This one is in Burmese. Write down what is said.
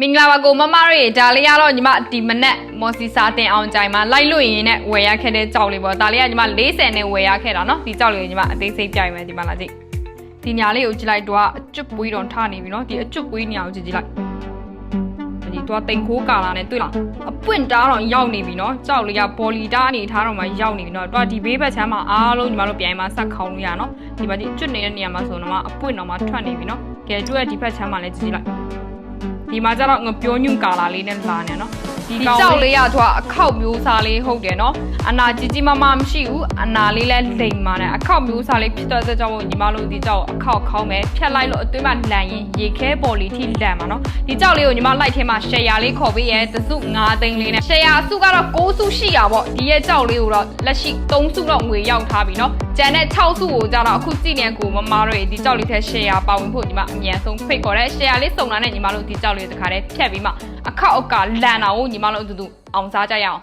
မင်္ဂလာပါကိုမမရေဒါလေးရတော့ညီမဒီမနက်မော်စီစာတင်အောင်ကြိုင်မှာလိုက်လို့ရင်နဲ့ဝယ်ရခဲ့တဲ့ကြောက်လေးပေါ့ဒါလေးကညီမ40နဲ့ဝယ်ရခဲ့တာနော်ဒီကြောက်လေးညီမအသေးစိတ်ပြရင်မယ်ဒီမှာလာကြည့်ဒီညာလေးကိုကြည့်လိုက်တော့အကျွတ်ပွေးတော်ထနေပြီနော်ဒီအကျွတ်ပွေးညာကိုကြည့်ကြည့်လိုက်ဒီတော့တိမ်ခိုးကာလာနဲ့တွေ့လားအပွင့်တားတော့ရောက်နေပြီနော်ကြောက်လေးကဘော်လီတားအနေထားတော့မှရောက်နေပြီနော်တော့ဒီဘေးဘက်ချမ်းမှာအားလုံးညီမတို့ပြိုင်မှာဆက်ခေါင်းလို့ရနော်ဒီမှာကြည့်ကျွတ်နေတဲ့နေရာမှာဆိုတော့မှအပွင့်တော့မှထွက်နေပြီနော်ကဲတွေ့ရဒီဘက်ချမ်းမှာလည်းကြည့်လိုက် ဒီမှာကျတော့ငပြောညွန့်ကာလာလေးနဲ့လာနေနော် ဒီကြောက်လေးရတော့အခောက်မျိုးစားလေးဟုတ်တယ်နော်အနာကြီးကြီးမမမရှိဘူးအနာလေးလည်းလိမ်မာတယ်အခောက်မျိုးစားလေးဖြစ်တော့တဲ့ကြောင့်ညီမတို့ဒီကြောက်အခောက်ခေါင်းမယ်ဖြတ်လိုက်လို့အသွေးမှလန်ရင်ရေခဲပေါ်လေးထိလန်မှာနော်ဒီကြောက်လေးကိုညီမလိုက်ထဲမှာရှယ်ယာလေးခေါ်ပေးရဲတစု9သိန်းလေးနဲ့ရှယ်ယာစုကတော့6စုရှိတာပေါ့ဒီရဲ့ကြောက်လေးကိုတော့လက်ရှိ3စုတော့ငွေရောက်ထားပြီနော်ကျန်တဲ့6စုကိုကြတော့အခုကြည့်နေကိုမမတို့ဒီကြောက်လေးထဲရှယ်ယာပါဝင်ဖို့ညီမအမြန်ဆုံးဖိတ်ခေါ်တယ်ရှယ်ယာလေးစုံတာနဲ့ညီမတို့ဒီကြောက်လေးတခါတည်းဖြတ်ပြီးမှအခောက်အကလန်တာကိုညီမတို့အတူတူအောင်စားကြရအောင်